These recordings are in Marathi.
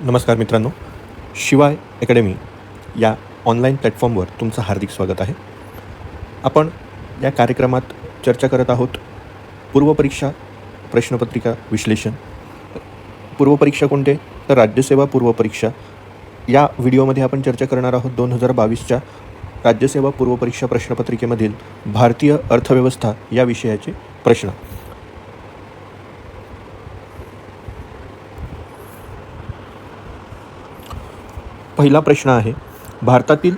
नमस्कार मित्रांनो. शिवाय अकॅडमी या ऑनलाईन प्लॅटफॉर्मवर तुमचं हार्दिक स्वागत आहे. आपण या कार्यक्रमात चर्चा करत आहोत पूर्वपरीक्षा प्रश्नपत्रिका विश्लेषण. पूर्वपरीक्षा कोणते? तर राज्यसेवा पूर्वपरीक्षा या व्हिडिओमध्ये आपण चर्चा करणार आहोत दोन हजार बावीसच्या राज्यसेवा पूर्वपरीक्षा प्रश्नपत्रिकेमधील भारतीय अर्थव्यवस्था या विषयाचे प्रश्न. पहिला प्रश्न आहे भारतातील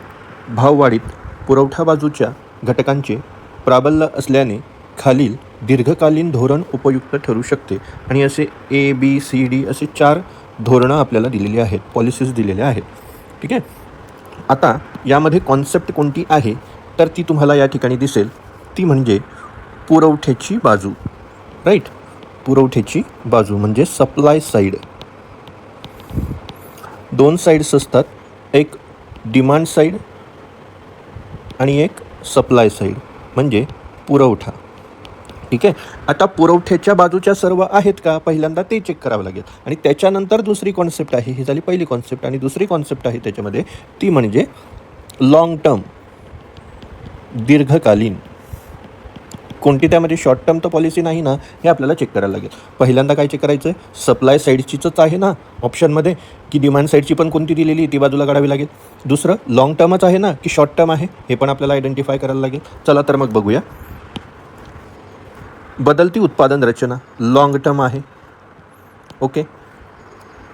भाववाढीत पुरवठा बाजूच्या घटकांचे प्राबल्य असल्याने खालील दीर्घकालीन धोरण उपयुक्त ठरू शकते. आणि असे ए बी सी डी असे चार धोरणं आपल्याला दिलेली आहेत पॉलिसीज दिलेल्या आहेत. ठीक आहे? आता यामध्ये कॉन्सेप्ट कोणती आहे तर ती तुम्हाला या ठिकाणी दिसेल. ती म्हणजे पुरवठ्याची बाजू. राईट पुरवठ्याची बाजू म्हणजे सप्लाय साईड दोन साईड्स असतात. एक डिमांड साईड आणि एक सप्लाय साईड म्हणजे पुरवठा. ठीक आहे? आता पुरवठ्याच्या बाजूच्या सर्व आहेत का? पहिल्यांदा ते चेक करावं लागेल. आणि त्याच्यानंतर दुसरी कॉन्सेप्ट आहे. ही झाली पहिली कॉन्सेप्ट आणि दुसरी कॉन्सेप्ट आहे त्याच्यामध्ये. ती म्हणजे लॉंग टर्म दीर्घकालीन. कोणती त्यामध्ये शॉर्ट टर्म तर पॉलिसी नाही ना हे आपल्याला चेक करायला लागेल. पहिल्यांदा काय चेक करायचं आहे सप्लाय साईडचीच आहे ना ऑप्शनमध्ये की डिमांड साईडची पण कोणती दिलेली ती बाजूला काढावी लागेल. दुसरं लॉंग टर्मच आहे ना की शॉर्ट टर्म आहे हे पण आपल्याला आयडेंटिफाय करायला लागेल. चला तर मग बघूया. बदलती उत्पादन रचना लॉंग टर्म आहे. ओके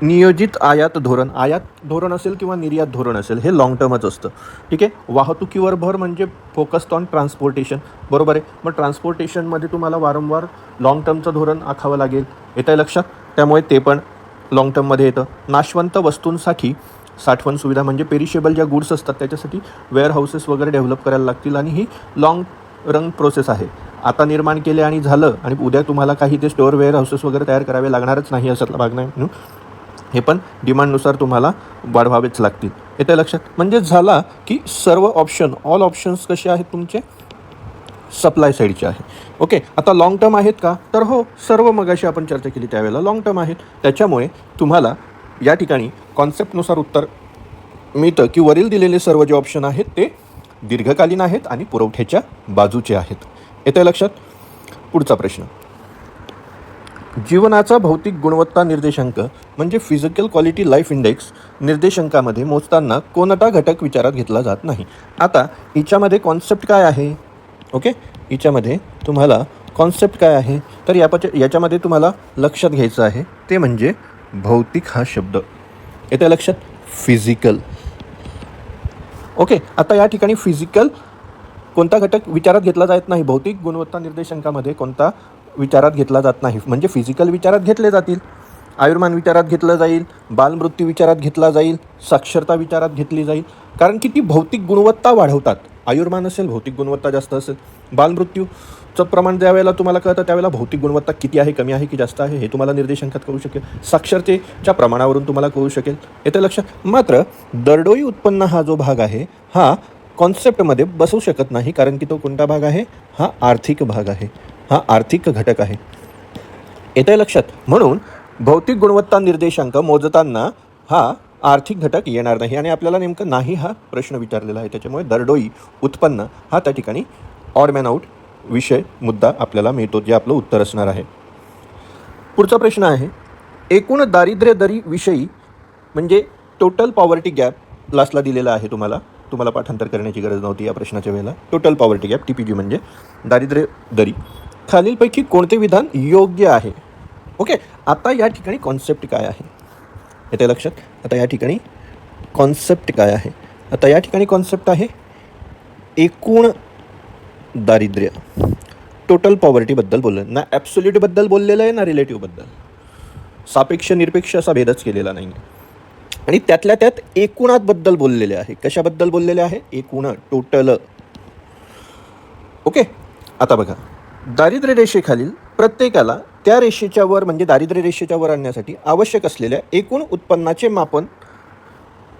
नियोजित आयात धोरण आयात धोरण असेल किंवा निर्यात धोरण असेल हे लॉंग टर्मच असतं. ठीक आहे? वाहतुकीवर भर म्हणजे फोकस्ड ऑन ट्रान्सपोर्टेशन बरोबर आहे? मग ट्रान्सपोर्टेशनमध्ये तुम्हाला वारंवार लॉंग टर्मचं धोरण आखावं लागेल. येतं आहे लक्षात? त्यामुळे ते पण लॉंग टर्ममध्ये येतं. नाशवंत वस्तूंसाठी साठवण सुविधा म्हणजे पेरिशेबल ज्या गुड्स असतात त्याच्यासाठी वेअर हाऊसेस वगैरे डेव्हलप करायला लागतील आणि ही लॉंग रन प्रोसेस आहे. आता निर्माण केले आणि झालं आणि उद्या तुम्हाला काही ते स्टोअर वेअर हाऊसेस वगैरे तयार करावे लागणारच नाही असं भाग नाही. म्हणून हे पण डिमांडनुसार तुम्हाला वाढवावेच लागतील. येत्या लक्षात? म्हणजे झाला की सर्व ऑप्शन ऑल ऑप्शन्स कसे आहेत तुमचे? सप्लाय साईडचे आहे. ओके आता लॉंग टर्म आहेत का? तर हो सर्व मगाशी आपण चर्चा केली त्यावेळेला. लॉंग टर्म आहेत. त्याच्यामुळे तुम्हाला या ठिकाणी कॉन्सेप्टनुसार उत्तर मिळतं की वरील दिलेले सर्व जे ऑप्शन आहेत ते दीर्घकालीन आहेत आणि पुरवठ्याच्या बाजूचे आहेत. येत्या लक्षात? पुढचा प्रश्न. जीवनाचा भौतिक गुणवत्ता निर्देशांक म्हणजे फिजिकल क्वालिटी लाईफ इंडेक्स निर्देशांकामध्ये मोजताना कोणता घटक विचारात घेतला जात नाही. आता हिच्यामध्ये कॉन्सेप्ट काय आहे? ओके हिच्यामध्ये तुम्हाला कॉन्सेप्ट काय आहे? तर या याच्यामध्ये तुम्हाला लक्षात घ्यायचं आहे ते म्हणजे भौतिक हा शब्द. येते लक्षात? फिजिकल ओके आता या ठिकाणी फिजिकल कोणता घटक विचारात घेतला जात नाही? भौतिक गुणवत्ता निर्देशांकामध्ये कोणता विचारात घेतला जात नाही. म्हणजे फिजिकल विचारात घेतले जातील आयुर्मान विचारात घेतलं जाईल बालमृत्यू विचारात घेतला जाईल साक्षरता विचारात घेतली जाईल. कारण की ती भौतिक गुणवत्ता वाढवतात. आयुर्मान असेल भौतिक गुणवत्ता जास्त असेल. बालमृत्यूचं प्रमाण ज्या वेळेला तुम्हाला कळतं त्यावेळेला भौतिक गुणवत्ता किती आहे कमी आहे की जास्त आहे हे तुम्हाला निर्देशांकात कळू शकेल. साक्षरतेच्या प्रमाणावरून तुम्हाला कळू शकेल. येतं लक्षात मात्र दरडोई उत्पन्न हा जो भाग आहे हा कॉन्सेप्टमध्ये बसू शकत नाही कारण की तो कोणता भाग आहे? हा आर्थिक भाग आहे. हा आर्थिक घटक आहे. येतं लक्षात. म्हणून भौतिक गुणवत्ता निर्देशांक मोजताना हा आर्थिक घटक येणार नाही. आणि आपल्याला नेमकं नाही हा प्रश्न विचारलेला आहे. त्याच्यामुळे दरडोई उत्पन्न हा त्या ठिकाणी ऑड मॅन आऊट विषय मुद्दा आपल्याला मिळतो जे आपलं उत्तर असणार आहे. पुढचा प्रश्न आहे. एकूण दारिद्र्य दरी विषयी म्हणजे टोटल पॉवर्टी गॅप लास्टला दिलेला आहे तुम्हाला. तुम्हाला पाठांतर करण्याची गरज नव्हती या प्रश्नाच्या वेळेला. Total poverty gap T P G म्हणजे दारिद्र्य दरी. खालीलपैकी कोणते विधान योग्य आहे? ओके आता या ठिकाणी कॉन्सेप्ट काय आहे? येते लक्षात? आता या ठिकाणी कॉन्सेप्ट काय आहे? आता या ठिकाणी कॉन्सेप्ट आहे एकूण दारिद्र्य. टोटल पॉवर्टीबद्दल बोललं ना ॲब्सोल्यूटबद्दल बोललेलं आहे ना रिलेटिव्हबद्दल सापेक्ष निरपेक्ष असा भेदच केलेला नाही आणि त्यातल्या त्यात एकूणातबद्दल बोललेले आहे. कशाबद्दल बोललेले आहे? एकूण टोटल ओके आता बघा. दारिद्र्य रेषेखालील प्रत्येकाला त्या रेषेच्या वर म्हणजे दारिद्र्य रेषेच्या वर आणण्यासाठी आवश्यक असलेल्या एकूण उत्पन्नाचे मापन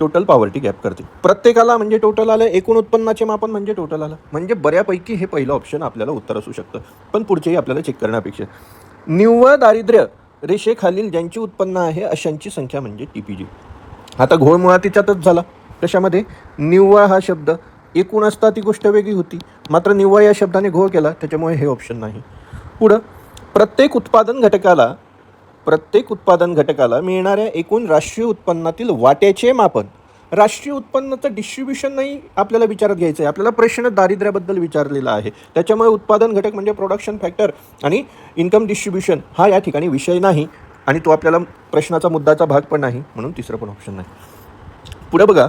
टोटल पॉवर्टी गॅप करते. प्रत्येकाला म्हणजे टोटल आलं एकूण उत्पन्नाचे मापन म्हणजे टोटल आलं. म्हणजे बऱ्यापैकी हे पहिलं ऑप्शन आपल्याला उत्तर असू शकतं. पण पुढचेही आपल्याला चेक करण्यापेक्षा निव्वळ दारिद्र्य रेषेखालील ज्यांची उत्पन्न आहे अशांची संख्या म्हणजे टी पी जी आता घोळ मुळात तिच्यातच झाला. कशामध्ये? निव्वळ हा शब्द एकूण असता ती गोष्ट वेगळी होती. मात्र निव्वळ या शब्दाने घोळ केला त्याच्यामुळे हे ऑप्शन नाही. पुढं प्रत्येक उत्पादन घटकाला प्रत्येक उत्पादन घटकाला मिळणाऱ्या एकूण राष्ट्रीय उत्पन्नातील वाट्याचे मापन. राष्ट्रीय उत्पन्नाचं डिस्ट्रीब्युशन नाही आपल्याला विचारात घ्यायचं आहे आपल्याला प्रश्न दारिद्र्याबद्दल विचारलेला आहे. त्याच्यामुळे उत्पादन घटक म्हणजे प्रोडक्शन फॅक्टर आणि इन्कम डिस्ट्रीब्युशन हा या ठिकाणी विषय नाही आणि तो आपल्याला प्रश्नाचा मुद्दाचा भाग पण नाही म्हणून तिसरं पण ऑप्शन नाही. पुढं बघा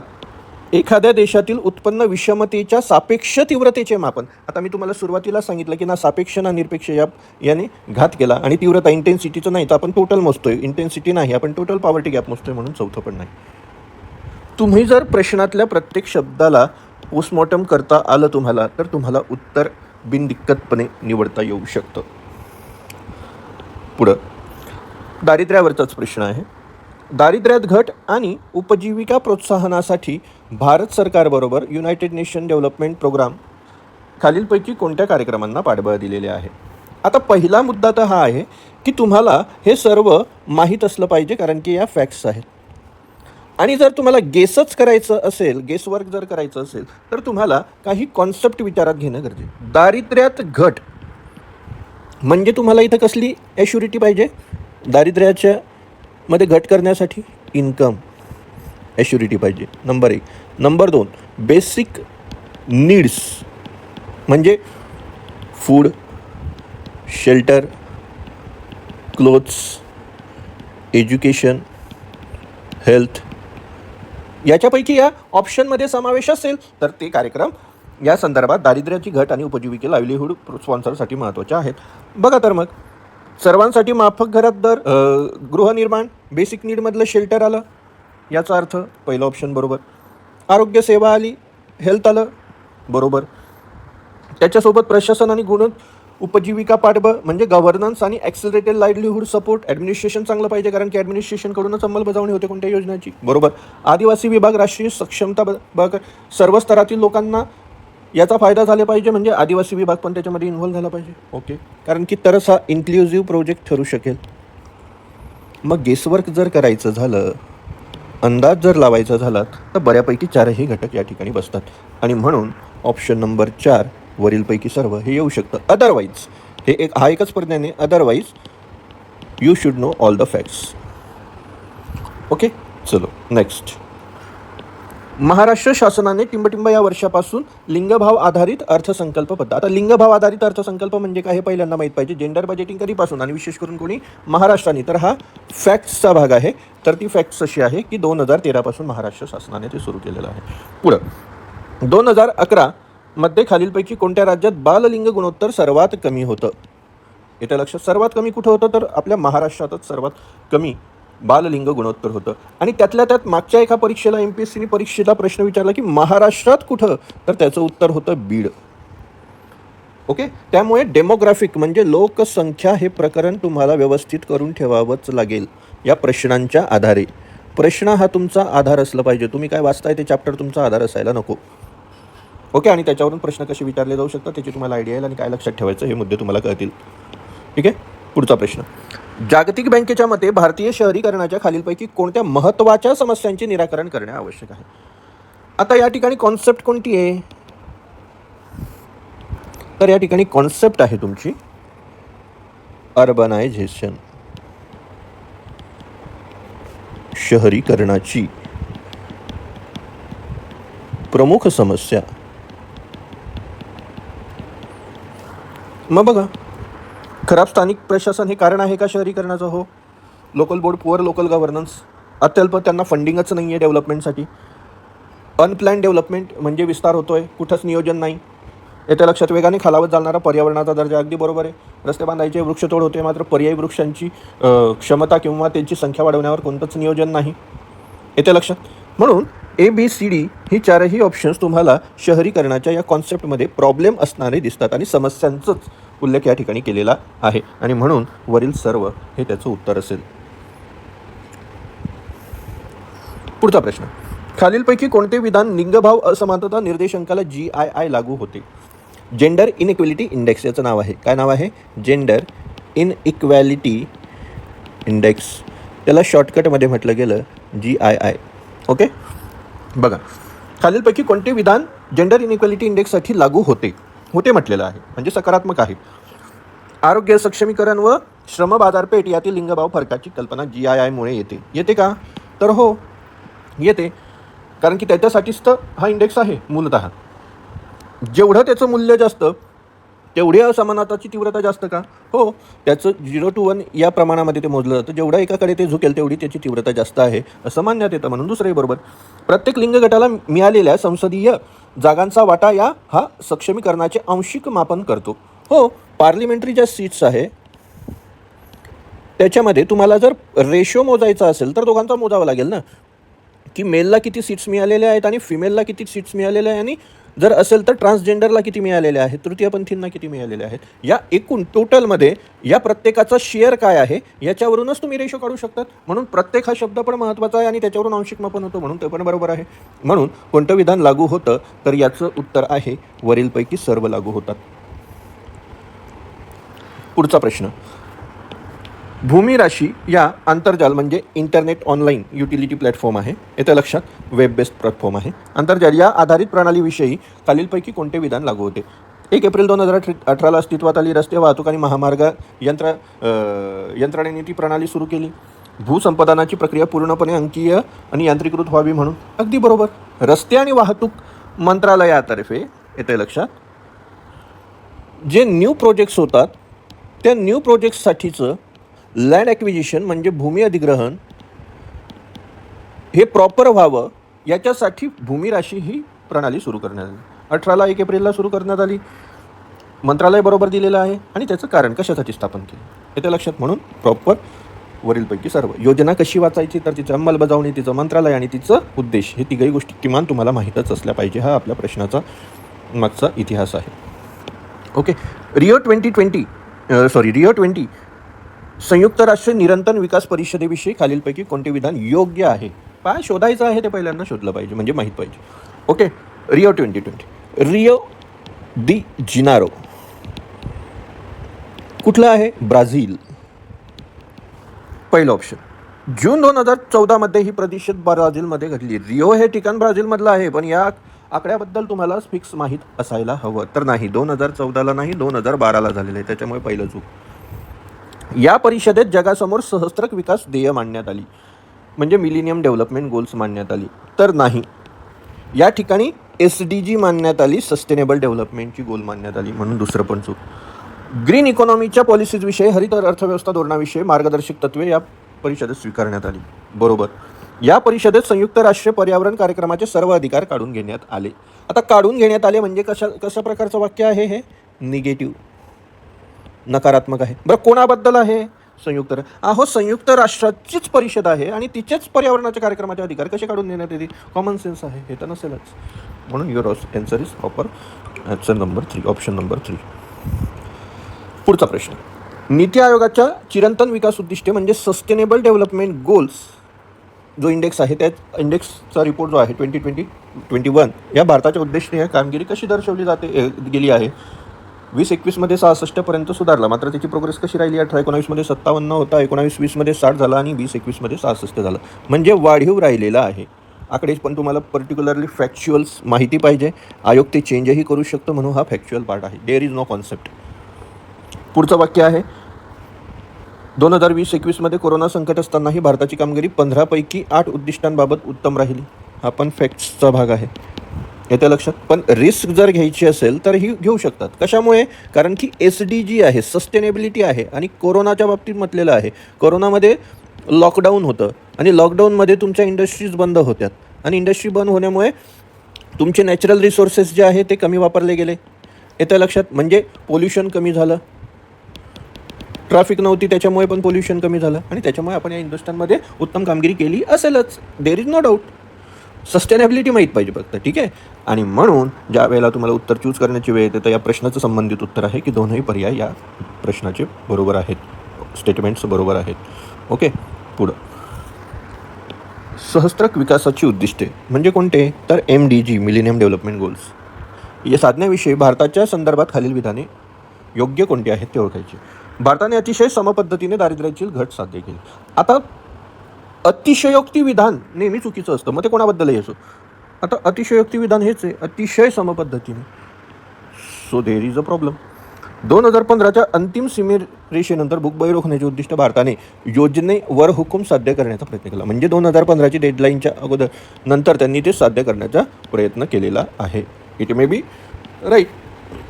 एखाद्या देशातील उत्पन्न विषमतेच्या सापेक्ष तीव्रतेचे मापन. आता मी तुम्हाला सुरुवातीला सांगितलं की ना सापेक्ष ना निरपेक्ष या याने घात केला आणि तीव्रता इंटेन्सिटीचं नाही. तर आपण टोटल मोजतोय. इंटेन्सिटी नाही. आपण टोटल पॉवर्टी गॅप मोजतोय म्हणून चौथं पण नाही. तुम्ही जर प्रश्नातल्या प्रत्येक शब्दाला पोस्टमॉर्टम करता आलं तुम्हाला तर तुम्हाला उत्तर बिनदिक्कतपणे निवडता येऊ शकतं. पुढं. दारिद्र्यावरचाच प्रश्न आहे. दारिद्र्यात घट आणि उपजीविका प्रोत्साहनासाठी भारत सरकारबरोबर युनायटेड नेशन डेव्हलपमेंट प्रोग्राम खालीलपैकी कोणत्या कार्यक्रमांना पाठबळ दिलेले आहे? आता पहिला मुद्दा तर हा आहे की तुम्हाला हे सर्व माहीत असलं पाहिजे कारण की या फॅक्ट्स आहेत. आणि जर तुम्हाला गेसच करायचं असेल गेसवर्क जर करायचं असेल तर तुम्हाला काही कॉन्सेप्ट विचारात घेणं गरजेचं दारिद्र्यात घट म्हणजे तुम्हाला इथं कसली ॲश्युरिटी पाहिजे? दारिद्र्याच्या मध्ये घट करण्यासाठी इन्कम ॲश्युरिटी पाहिजे. नंबर एक. नंबर दोन बेसिक नीड्स म्हणजे food shelter clothes education health याच्यापैकी या ऑप्शनमध्ये समावेश असेल तर ते कार्यक्रम या संदर्भात दारिद्र्याची घट आणि उपजीविके लाईव्हलीहूड स्पॉन्सरसाठी महत्त्वाच्या आहेत. बघा तर मग. सर्वांसाठी माफक घरात दर गृहनिर्माण बेसिक नीडमधलं शेल्टर आलं. याचा अर्थ पहिलं ऑप्शन बरोबर. आरोग्य सेवा आली हेल्थ आलं बरोबर. त्याच्यासोबत प्रशासन आणि गुण उपजीविका पाठबळ म्हणजे गव्हर्नन्स आणि ॲक्सिलरेटेड लाईव्हलीहूड सपोर्ट ॲडमिनिस्ट्रेशन चांगलं पाहिजे कारण की ॲडमिनिस्ट्रेशनकडूनच अंमलबजावणी होते कोणत्या योजनाची. बरोबर. आदिवासी विभाग राष्ट्रीय सक्षमता ब- सर्व स्तरातील लोकांना याचा फायदा झाला पाहिजे म्हणजे आदिवासी विभाग पण त्याच्यामध्ये इन्व्हॉल्व झाला पाहिजे. ओके कारण की तरच हा इन्क्लुझिव्ह प्रोजेक्ट ठरू शकेल. मग गेसवर्क जर करायचं झालं अंदाज जर लावायचा झाला तर बऱ्यापैकी चारही घटक या ठिकाणी बसतात. आणि म्हणून ऑप्शन नंबर चार वरीलपैकी सर्व हे येऊ शकतं. अदरवाईज हे एक हा एकच पर्याय otherwise you should know all the facts okay चलो नेक्स्ट महाराष्ट्र शासनाने टिंबटिंब या वर्षापासून लिंगभाव आधारित अर्थसंकल्प पद्धत आता लिंगभाव आधारित अर्थसंकल्प म्हणजे काय हे पहिल्यांदा माहीत पाहिजे. जेंडर बजेटिंग कधीपासून? आणि विशेष करून कोणी? महाराष्ट्राने. तर हा फॅक्ट्सचा भाग आहे. तर ती फॅक्ट्स अशी आहे की दोन हजार तेरापासून महाराष्ट्र शासनाने ते सुरू केलेलं आहे. पुढं. दोन हजार अकरा मध्ये खालीलपैकी कोणत्या राज्यात बाललिंग गुणोत्तर सर्वात कमी होतं? येत्या लक्षात सर्वात कमी कुठं होतं? तर आपल्या महाराष्ट्रातच सर्वात कमी बाललिंग गुणोत्तर होतं. आणि त्यातल्या त्यात मागच्या एका परीक्षेला एम पी एस सीने परीक्षेला प्रश्न विचारला की महाराष्ट्रात कुठं? तर त्याचं उत्तर होतं बीड. ओके? त्यामुळे डेमोग्राफिक म्हणजे लोकसंख्या हे प्रकरण तुम्हाला व्यवस्थित करून ठेवावंच लागेल या प्रश्नांच्या आधारे. प्रश्न हा तुमचा आधार असला पाहिजे. तुम्ही काय वाचताय ते चॅप्टर तुमचा आधार असायला नको. ओके? आणि त्याच्यावरून प्रश्न कसे विचारले जाऊ शकतात त्याची तुम्हाला आयडिया येईल आणि काय लक्षात ठेवायचं हे मुद्दे तुम्हाला कळतील. ठीक आहे? पुढचा प्रश्न. जागतिक बँकेच्या मते भारतीय शहरीकरणाच्या खालीलपैकी कोणत्या महत्त्वाच्या समस्यांचे निराकरण करणे आवश्यक आहे? आता या ठिकाणी कॉन्सेप्ट कोणती आहे? तर या ठिकाणी कॉन्सेप्ट आहे तुमची. अर्बनायझेशन शहरीकरणाची प्रमुख समस्या. मग बघा. खराब स्थानिक प्रशासन हे कारण आहे का शहरीकरणाचं? हो. Local board poor local governance अत्यल्प त्यांना फंडिंगच नाही आहे डेव्हलपमेंटसाठी अनप्लॅन डेव्हलपमेंट म्हणजे विस्तार होतोय कुठंच नियोजन नाही. येत्या लक्षात वेगाने खालावत जाणारा पर्यावरणाचा दर्जा अगदी बरोबर आहे. रस्ते बांधायचे वृक्षतोड होते मात्र पर्यायी वृक्षांची क्षमता किंवा त्यांची संख्या वाढवण्यावर कोणतंच नियोजन नाही. येत्या लक्षात म्हणून ए बी सी डी ही चारही ऑप्शन्स तुम्हाला शहरीकरणाच्या या कॉन्सेप्टमध्ये प्रॉब्लेम असणारे दिसतात आणि समस्यांचाच उल्लेख या ठिकाणी केलेला आहे. आणि म्हणून वरील सर्व हे त्याचं उत्तर असेल. पुढचा प्रश्न. खालीलपैकी कोणते विधान लिंगभाव असमानता निर्देशांकाला जी आय आय लागू होते? जेंडर इनइक्वॅलिटी इंडेक्स याचं नाव आहे. काय नाव आहे? जेंडर इन इक्वॅलिटी इंडेक्स त्याला शॉर्टकटमध्ये म्हटलं गेलं जी आय आय ओके? बघा. खालीलपैकी कोणते विधान जेंडर इनइक्वॅलिटी इंडेक्ससाठी लागू होते? होते म्हटलेलं आहे. म्हणजे सकारात्मक आहे. आरोग्य सक्षमीकरण व श्रम बाजारपेठ यातील लिंगभाव फरकाची कल्पना जी आय आयमुळे येते. येते का? तर हो येते. कारण की त्याच्यासाठीच तर हा इंडेक्स आहे मूलतः. जेवढं त्याचं मूल्य जास्त तेवढी असमानताची तीव्रता जास्त का? हो त्याचं झिरो टू वन या प्रमाणामध्ये ते मोजलं जातं. जेवढा एकाकडे ते झुकेल तेवढी त्याची तीव्रता जास्त आहे असं मानण्यात येतं म्हणून दुसरंही बरोबर. प्रत्येक लिंग गटाला मिळालेल्या संसदीय जागांचा वाटा या हा सक्षमीकरणाचे आंशिक मापन करतो. हो पार्लिमेंटरी ज्या सीट्स आहे त्याच्यामध्ये तुम्हाला जर रेशो मोजायचा असेल तर दोघांचा मोजावा लागेल ना? की मेलला किती सीट्स मिळालेल्या आहेत आणि फिमेलला किती सीट्स मिळालेल्या आहे आणि जर असेल तर ट्रान्सजेंडरला किती मिळालेले आहेत? तृतीयपंथींना किती मिळालेले आहेत? या एकूण टोटलमध्ये या प्रत्येकाचा शेअर काय आहे? याच्यावरूनच तुम्ही रेशो काढू शकतात. म्हणून प्रत्येक हा शब्द पण महत्त्वाचा आहे आणि त्याच्यावरून आंशिक मापन होतं म्हणून ते पण बरोबर आहे. म्हणून कोणतं विधान लागू होतं तर याचं उत्तर आहे वरीलपैकी सर्व लागू होतात. पुढचा प्रश्न. भूमी राशी या आंतरजाल म्हणजे इंटरनेट ऑनलाईन युटिलिटी प्लॅटफॉर्म आहे. येत्या लक्षात? वेब बेस्ड प्लॅटफॉर्म आहे. आंतरजाल या आधारित प्रणालीविषयी खालीलपैकी कोणते विधान लागू होते? एक एप्रिल दोन हजार अठराला अस्तित्वात आली रस्ते वाहतूक आणि महामार्ग यंत्र यंत्रणेने ती प्रणाली सुरू केली. भूसंपादनाची प्रक्रिया पूर्णपणे अंकीय आणि यांत्रिकृत व्हावी म्हणून. अगदी बरोबर. रस्ते आणि वाहतूक मंत्रालयातर्फे येते लक्षात? जे न्यू प्रोजेक्ट्स होतात त्या न्यू प्रोजेक्ट्ससाठीचं लँड ॲक्विजिशन म्हणजे भूमी अधिग्रहण हे प्रॉपर व्हावं याच्यासाठी भूमी राशी ही प्रणाली सुरू करण्यात आली. अठराला एक एप्रिलला सुरू करण्यात आली. मंत्रालय बरोबर दिलेलं आहे आणि त्याचं कारण कशासाठी स्थापन केलं? येते लक्षात म्हणून प्रॉपर वरीलपैकी सर्व. योजना कशी वाचायची? तर तिचं अंमलबजावणी तिचं मंत्रालय आणि तिचं उद्देश. हे तिघही गोष्टी किमान तुम्हाला माहीतच असल्या पाहिजे. हा आपल्या प्रश्नाचा मागचा इतिहास आहे. Okay Rio twenty twenty sorry Rio twenty संयुक्त राष्ट्र निरंतर विकास परिषदेविषयी खालीलपैकी कोणते विधान योग्य आहे? काय शोधायचं आहे ते पहिल्यांदा शोधलं पाहिजे म्हणजे माहीत पाहिजे. Okay Rio twenty twenty. Rio de Janeiro. कुठलं आहे? ब्राझील. पहिलं ऑप्शन जून दोन हजार चौदामध्ये ही प्रतिशत ब्राझीलमध्ये घडली. रिओ हे ठिकाण ब्राझीलमधलं आहे पण या आकड्याबद्दल तुम्हाला फिक्स माहीत असायला हवं. तर नाही दोन हजार चौदाला नाही दोन हजार बाराला झालेलं आहे त्याच्यामुळे पहिलं चूक. या परिषदेत जगासमोर सहस्त्रक विकास ध्येय मांडण्यात आली. म्हणजे मिलिनियम डेव्हलपमेंट गोल्स मांडण्यात आली. तर नाही. या ठिकाणी एस डी जी मानण्यात आली सस्टेनेबल डेव्हलपमेंटची गोल मानण्यात आली म्हणून दुसरं पण चूक. ग्रीन इकॉनॉमीच्या पॉलिसीजविषयी हरित अर्थव्यवस्था धोरणाविषयी मार्गदर्शक तत्वे या परिषदेत स्वीकारण्यात आली. बरोबर. या परिषदेत संयुक्त राष्ट्रीय पर्यावरण कार्यक्रमाचे सर्व अधिकार काढून घेण्यात आले. आता काढून घेण्यात आले म्हणजे कशा कशा प्रकारचं वाक्य आहे हे? निगेटिव्ह नकारात्मक आहे. बरं कोणाबद्दल आहे संयुक्त अहो संयुक्त राष्ट्राचीच परिषद आहे आणि तिचेच पर्यावरणाच्या कार्यक्रमाचे अधिकार कसे काढून देण्यात येते कॉमन सेन्स आहे हे तर नसेलच. म्हणून your answer is proper answer number three option number three पुढचा प्रश्न. नीती आयोगाच्या चिरंतन विकास उद्दिष्टे म्हणजे सस्टेनेबल डेव्हलपमेंट गोल्स जो इंडेक्स आहे त्या इंडेक्सचा रिपोर्ट जो आहे ट्वेंटी ट्वेंटी ट्वेंटी वन या भारताच्या उद्देशाने कामगिरी कशी दर्शवली जाते ए, गेली आहे? वीस एकवीसमध्ये सहासष्टपर्यंत सुधारला. मात्र त्याची प्रोग्रेस कशी राहिली? अठरा एकोणावीसमध्ये सत्तावन्न होता एकोणावीस वीसमध्ये साठ झाला आणि वीस एकवीसमध्ये सहासष्ट झालं. म्हणजे वाढीव राहिलेला आहे. आकडे पण तुम्हाला पर्टिक्युलरली फॅक्च्युअल्स माहिती पाहिजे. आयोग ते चेंजही करू शकतो म्हणून हा फॅक्च्युअल पार्ट आहे. देअर इज नो कॉन्सेप्ट पुढचं वाक्य आहे. दोन हजार वीस एकवीसमध्ये कोरोना संकट असतानाही भारताची कामगिरी पंधरापैकी आठ उद्दिष्टांबाबत उत्तम राहिली. हा पण फॅक्ट्सचा भाग आहे. येत्या लक्षात. पण रिस्क जर घ्यायची असेल तर ही घेऊ शकतात. कशामुळे? कारण की एस डी जी आहे सस्टेनेबिलिटी आहे आणि कोरोनाच्या बाबतीत म्हटलेलं आहे. कोरोनामध्ये लॉकडाऊन होतं आणि लॉकडाऊनमध्ये तुमच्या इंडस्ट्रीज बंद होत्यात. आणि इंडस्ट्री बंद होण्यामुळे तुमचे नॅचरल रिसोर्सेस जे आहे ते कमी वापरले गेले. येत्या लक्षात. म्हणजे पोल्युशन कमी झालं. ट्रॅफिक नव्हती त्याच्यामुळे पण पोल्युशन कमी झालं. आणि त्याच्यामुळे आपण या इंडस्ट्रीमध्ये उत्तम कामगिरी केली असेलच. There is no doubt sustainability माहीत पाहिजे फक्त ठीक आहे? आणि म्हणून ज्या वेळेला तुम्हाला उत्तर चूज करण्याची वेळ येते तर या प्रश्नाचं संबंधित उत्तर आहे की दोनही पर्याय या प्रश्नाचे बरोबर आहेत. स्टेटमेंट्स बरोबर आहेत. ओके पुढं. सहस्त्रक विकासाची उद्दिष्टे म्हणजे कोणते? तर M D G millennium development goals या साधण्याविषयी भारताच्या संदर्भात खालील विधाने योग्य कोणती आहेत ते ओळखायचे. भारताने अतिशय समपद्धतीने दारिद्र्याची घट साध्य केली. आता अतिशयोक्ती विधान नेहमी चुकीचं असतं. मग ते कोणाबद्दलही असो आता अतिशयोक्ती विधान हेच आहे. अतिशय समपद्धतीने. So there is a problem दोन हजार पंधराच्या अंतिम सीमेरेषेनंतर बुकबाई रोखण्याचे उद्दिष्ट भारताने योजनेवर हुकूम साध्य करण्याचा प्रयत्न केला. म्हणजे दोन हजार पंधराची डेडलाईनच्या अगोदर नंतर त्यांनी ते साध्य करण्याचा प्रयत्न केलेला आहे. It may be right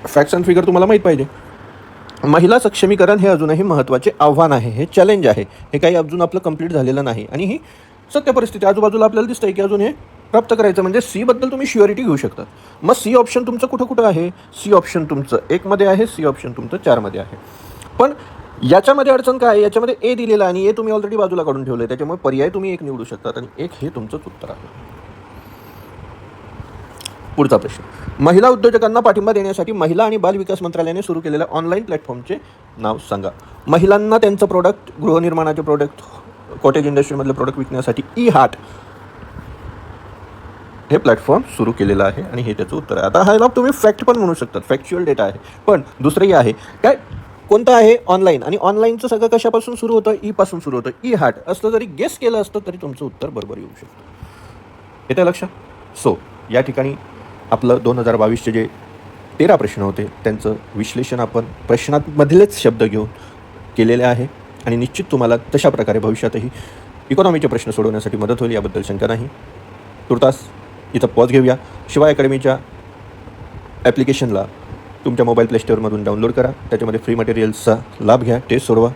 facts and figure तुम्हाला माहीत पाहिजे. महिला सक्षमीकरण हे अजूनही महत्त्वाचे आव्हान आहे हे चॅलेंज आहे. हे काही अजून आपलं कंप्लीट झालेलं नाही. आणि ही सत्य परिस्थिती आजूबाजूला आपल्याला दिसतंय की अजून हे प्राप्त करायचं म्हणजे सीबद्दल तुम्ही शुअरिटी घेऊ शकता. मग सी ऑप्शन तुमचं कुठं कुठं आहे? सी ऑप्शन तुमचं एकमध्ये आहे सी ऑप्शन तुमचं चारमध्ये आहे. पण याच्यामध्ये अडचण काय आहे? याच्यामध्ये ए दिलेलं आणि ए तुम्ही ऑलरेडी बाजूला काढून ठेवलं आहे त्याच्यामुळे पर्याय तुम्ही एक निवडू शकतात आणि एक हे तुमचंच उत्तर आहे. पुढचा प्रश्न. महिला उद्योजकांना पाठिंबा देण्यासाठी महिला आणि बाल विकास मंत्रालयाने सुरू केलेल्या ऑनलाईन प्लॅटफॉर्मचे नाव सांगा. महिलांना त्यांचं प्रोडक्ट गृहनिर्माणाचे प्रोडक्ट कॉटेज इंडस्ट्रीमधले प्रोडक्ट विकण्यासाठी ई हार्ट हे प्लॅटफॉर्म सुरू केलेलं आहे आणि हे त्याचं उत्तर आहे. आता ह्याला तुम्ही फॅक्ट पण म्हणू शकतात फॅक्च्युअल डेटा आहे. पण दुसरंही आहे. काय कोणतं आहे ऑनलाईन आणि ऑनलाईनचं सगळं कशापासून सुरू होतं? ई पासून सुरू होतं. ई हार्ट असलं जरी गेस केलं असतं तरी तुमचं उत्तर बरोबर येऊ शकतं. येतं लक्षात सो या ठिकाणी आपलं दोन हजार बावीसचे जे तेरा प्रश्न होते त्यांचं विश्लेषण आपण प्रश्नांमधलेच शब्द घेऊन केलेले आहे. आणि निश्चित तुम्हाला तशा प्रकारे भविष्यातही इकॉनॉमीचे प्रश्न सोडवण्यासाठी मदत होईल याबद्दल शंका नाही. तुर्तास इथं पॉज घेऊया. शिवाय अकॅडमीच्या ॲप्लिकेशनला तुमच्या मोबाईल प्ले स्टोअरमधून डाउनलोड करा. त्याच्यामध्ये फ्री मटेरियल्सचा लाभ घ्या टेस्ट सोडवा.